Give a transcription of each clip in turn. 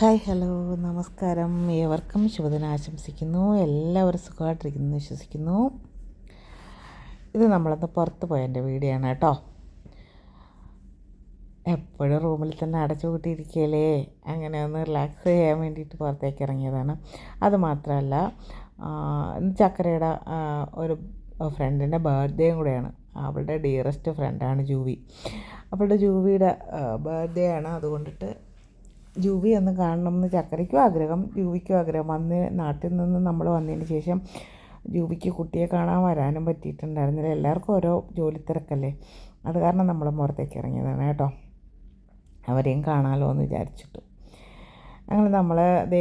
Hi hello നമസ്കാരം. ഏവർക്കും ശുഭദിനം ആശംസിക്കുന്നു. എല്ലാവരും സുഖമായിട്ടിരിക്കുന്നു വിശ്വസിക്കുന്നു. ഇത് നമ്മളന്ന് പുറത്ത് പോയതിന്റെ വീഡിയോ ആണ് കേട്ടോ. എപ്പോഴും റൂമിൽ തന്നെ അടച്ചു കൂട്ടിയിരിക്കുകയല്ലേ? അങ്ങനെ ഒന്ന് റിലാക്സ് ചെയ്യാൻ വേണ്ടിയിട്ട് പുറത്തേക്ക് ഇറങ്ങിയതാണ്. അതുമാത്രമല്ല ചക്കരയുടെ ഒരു ഫ്രണ്ടിന്റെ ബർത്ത്ഡേയും കൂടെയാണ്. അവളുടെ ഡിയറസ്റ്റ് ഫ്രണ്ടാണ് ജൂവി. അവളുടെ ജൂവിയുടെ ബർത്ത്ഡേ ആണ്. അതുകൊണ്ടിട്ട് ജൂവി ഒന്ന് കാണണം എന്ന് ചക്കരയ്ക്കും ആഗ്രഹം ജൂവിക്കും ആഗ്രഹം. അന്ന് നാട്ടിൽ നിന്ന് നമ്മൾ വന്നതിന് ശേഷം ജൂവിക്ക് കുട്ടിയെ കാണാൻ വരാനും പറ്റിയിട്ടുണ്ടായിരുന്നില്ല. എല്ലാവർക്കും ഓരോ ജോലി തിരക്കല്ലേ? അത് കാരണം നമ്മൾ പുറത്തേക്ക് ഇറങ്ങിയതാണ് കേട്ടോ. അവരെയും കാണാമല്ലോ എന്ന് വിചാരിച്ചിട്ട്. അങ്ങനെ നമ്മൾ ദേ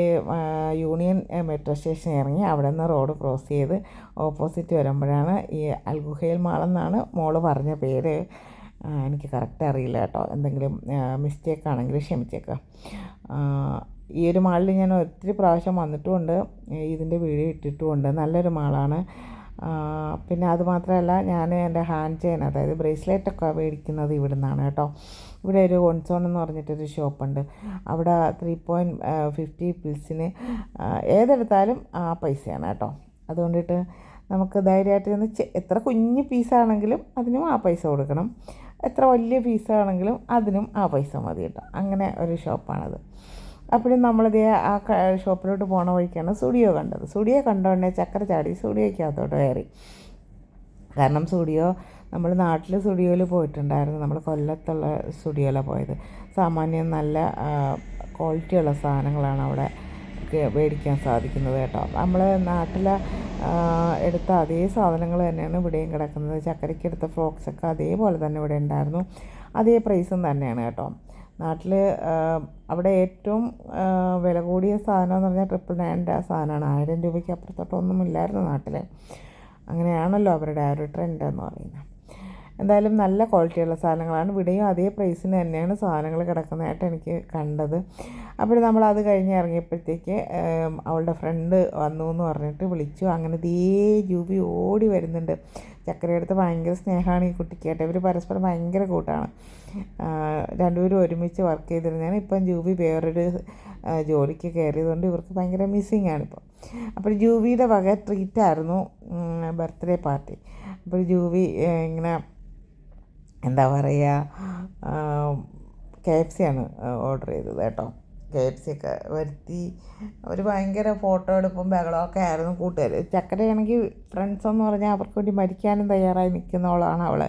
യൂണിയൻ മെട്രോ സ്റ്റേഷൻ ഇറങ്ങി അവിടെ നിന്ന് റോഡ് ക്രോസ് ചെയ്ത് ഓപ്പോസിറ്റ് വരുമ്പോഴാണ് ഈ അൽഗുഹയിൽ മാളെന്നാണ് മോൾ പറഞ്ഞ പേര്. എനിക്ക് കറക്റ്റ് അറിയില്ല കേട്ടോ. എന്തെങ്കിലും മിസ്റ്റേക്ക് ആണെങ്കിൽ ക്ഷമിച്ചേക്കുക ഈ ഒരു മാളിൽ ഞാൻ ഒത്തിരി പ്രാവശ്യം വന്നിട്ടുമുണ്ട്. ഇതിന്റെ വീഡിയോ ഇട്ടിട്ടുമുണ്ട്. നല്ലൊരു മാളാണ് പിന്നെ അത് മാത്രമല്ല ഞാൻ എന്റെ ഹാൻഡ് ചെയിൻ അതായത് ബ്രേസ്ലെറ്റ് ഒക്കെ മേടിക്കുന്നത് ഇവിടെ നിന്നാണ് കേട്ടോ. ഇവിടെ ഒരു ഒൺസോൺ എന്ന് പറഞ്ഞിട്ടൊരു ഷോപ്പുണ്ട് അവിടെ ത്രീ പോയിന്റ് ഫിഫ്റ്റി പിൽസിന് ഏതെടുത്താലും ആ പൈസയാണ് കേട്ടോ. അതുകൊണ്ടിട്ട് നമുക്ക് ധൈര്യമായിട്ട് ചെന്ന് എത്ര കുഞ്ഞ് പീസാണെങ്കിലും അതിനും ആ പൈസ കൊടുക്കണം. എത്ര വലിയ പീസാണെങ്കിലും അതിനും ആ പൈസ മതി കേട്ടോ. അങ്ങനെ ഒരു ഷോപ്പാണത്. അപ്പോഴും നമ്മളിതേ ആ ഷോപ്പിലോട്ട് പോണ വഴിക്കാണ് സ്റ്റുഡിയോ കണ്ടത്. സ്റ്റുഡിയോ കണ്ടോടനെ ചക്കര ചാടി സ്റ്റുഡിയോയ്ക്കകത്തോട്ട് കയറി. കാരണം സ്റ്റുഡിയോ നമ്മൾ നാട്ടിൽ സ്റ്റുഡിയോയിൽ പോയിട്ടുണ്ടായിരുന്നു. നമ്മൾ കൊല്ലത്തുള്ള സ്റ്റുഡിയോയിലാണ് പോയത്. സാമാന്യം നല്ല ക്വാളിറ്റിയുള്ള സാധനങ്ങളാണ് അവിടെ മേടിക്കാൻ സാധിക്കുന്നത് കേട്ടോ. നമ്മൾ നാട്ടിൽ എടുത്ത അതേ സാധനങ്ങൾ തന്നെയാണ് ഇവിടെയും കിടക്കുന്നത്. ചക്കരയ്ക്ക് എടുത്ത ഫ്രോക്സൊക്കെ അതേപോലെ തന്നെ ഇവിടെ ഉണ്ടായിരുന്നു. അതേ പ്രൈസും തന്നെയാണ് കേട്ടോ. നാട്ടിൽ അവിടെ ഏറ്റവും വില കൂടിയ സാധനം എന്ന് പറഞ്ഞാൽ ട്രിപ്പിൾ നയന്റെ സാധനമാണ്. ആയിരം രൂപയ്ക്ക് അപ്പുറത്തോട്ടൊന്നും ഇല്ലായിരുന്നു നാട്ടിൽ അങ്ങനെയാണല്ലോ അവരുടെ ആ ഒരു ട്രെൻഡ് എന്ന് പറയുന്നത്. എന്തായാലും നല്ല ക്വാളിറ്റിയുള്ള സാധനങ്ങളാണ്. ഇവിടെയും അതേ പ്രൈസിന് തന്നെയാണ് സാധനങ്ങൾ കിടക്കുന്നതായിട്ട് എനിക്ക് കണ്ടത്. അപ്പോൾ നമ്മൾ അത് കഴിഞ്ഞ് ഇറങ്ങിയപ്പോഴത്തേക്ക് അവളുടെ ഫ്രണ്ട് വന്നു എന്ന് പറഞ്ഞിട്ട് വിളിച്ചു. അങ്ങനെ ദേ ജൂബി ഓടി വരുന്നുണ്ട്. ചക്കരയെടുത്ത് ഭയങ്കര സ്നേഹമാണ് ഈ കുട്ടിക്കായിട്ട് ഇവർ പരസ്പരം ഭയങ്കര കൂട്ടാണ്. രണ്ടുപേരും ഒരുമിച്ച് വർക്ക് ചെയ്തിരുന്നതാണ്. ഇപ്പം ജൂബി വേറൊരു ജോലിക്ക് കയറിയതുകൊണ്ട് ഇവർക്ക് ഭയങ്കര മിസ്സിങ് ആണിപ്പോൾ അപ്പോൾ ജൂബിയുടെ വക ട്രീറ്റായിരുന്നു ബർത്ത്ഡേ പാർട്ടി അപ്പോൾ ജൂബി ഇങ്ങനെ എന്താ പറയുക കെ എഫ് സി ആണ് ഓർഡർ ചെയ്തത് കേട്ടോ. കെ എഫ് സി ഒക്കെ വരുത്തി. അവർ ഭയങ്കര ഫോട്ടോ എടുപ്പും ബഹളമൊക്കെ ആയിരുന്നു കൂട്ടുകാർ ചക്കരയാണെങ്കിൽ ഫ്രണ്ട്സ് എന്ന് പറഞ്ഞാൽ അവർക്ക് വേണ്ടി മരിക്കാനും തയ്യാറായി നിൽക്കുന്നവളാണ് അവൾ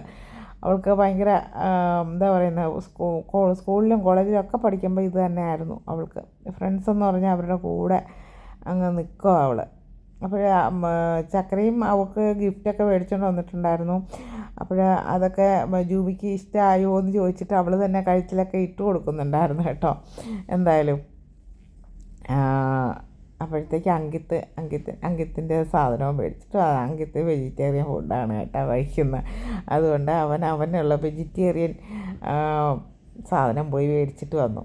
അവൾക്ക് ഭയങ്കര എന്താ പറയുന്നത് സ്കൂ സ്കൂളിലും കോളേജിലും ഒക്കെ പഠിക്കുമ്പോൾ ഇത് തന്നെയായിരുന്നു അവൾക്ക്. ഫ്രണ്ട്സ് എന്ന് പറഞ്ഞാൽ അവരുടെ കൂടെ അങ്ങ് നിൽക്കുക അവൾ അപ്പോൾ ചക്കരയും അവൾക്ക് ഗിഫ്റ്റൊക്കെ മേടിച്ചുകൊണ്ട് വന്നിട്ടുണ്ടായിരുന്നു. അപ്പോൾ അതൊക്കെ ജൂബിക്ക് ഇഷ്ടമായോ എന്ന് ചോദിച്ചിട്ട് അവൾ തന്നെ കഴുത്തിലൊക്കെ ഇട്ട് കൊടുക്കുന്നുണ്ടായിരുന്നു കേട്ടോ. എന്തായാലും. അപ്പോഴത്തേക്ക് അങ്കിത്ത് അങ്കിത്ത് അങ്കിത്തിന്റെ സാധനവും മേടിച്ചിട്ട്. അങ്കിത്ത് വെജിറ്റേറിയൻ ഫുഡാണ് കേട്ടോ കഴിക്കുന്നത് അതുകൊണ്ട് അവൻ അവനുള്ള വെജിറ്റേറിയൻ സാധനം പോയി മേടിച്ചിട്ട് വന്നു.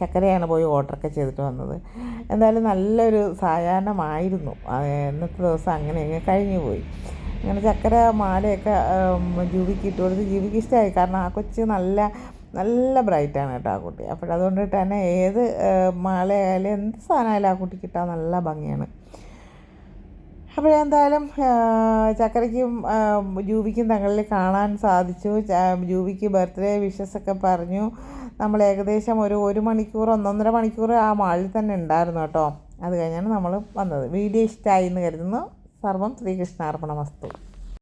ചക്കരയാണ് പോയി ഓർഡറൊക്കെ ചെയ്തിട്ട് വന്നത്. എന്തായാലും നല്ലൊരു സായാഹ്നമായിരുന്നു. ഇന്നത്തെ ദിവസം അങ്ങനെ ഇങ്ങനെ കഴിഞ്ഞു പോയി. അങ്ങനെ ചക്കര മാലയൊക്കെ ജീവിക്ക് ഇട്ട് കൊടുത്ത് ജീവിക്ക് ഇഷ്ടമായി. കാരണം ആ കൊച്ച് നല്ല നല്ല ബ്രൈറ്റാണ് കേട്ടോ ആ കുട്ടി. അപ്പോൾ അതുകൊണ്ട് തന്നെ ഏത് മാലയായാലും എന്ത് സാധനമായാലും ആ കുട്ടിക്ക് കിട്ടാൻ നല്ല ഭംഗിയാണ്. അപ്പോഴെന്തായാലും ചക്കരയ്ക്കും ജൂബിക്കും തങ്ങളിൽ കാണാൻ സാധിച്ചു. ജൂബിക്ക് ബർത്ത്ഡേ വിഷസൊക്കെ പറഞ്ഞു. നമ്മൾ ഏകദേശം ഒരു ഒരു മണിക്കൂർ ഒന്നൊന്നര മണിക്കൂർ ആ മാളിൽ തന്നെ ഉണ്ടായിരുന്നു കേട്ടോ. അത് കഴിഞ്ഞാണ് നമ്മൾ വന്നത്. വീഡിയോ ഇഷ്ടമായി എന്ന് കരുതുന്നു. സർവം ശ്രീകൃഷ്ണാർപ്പണ വസ്തു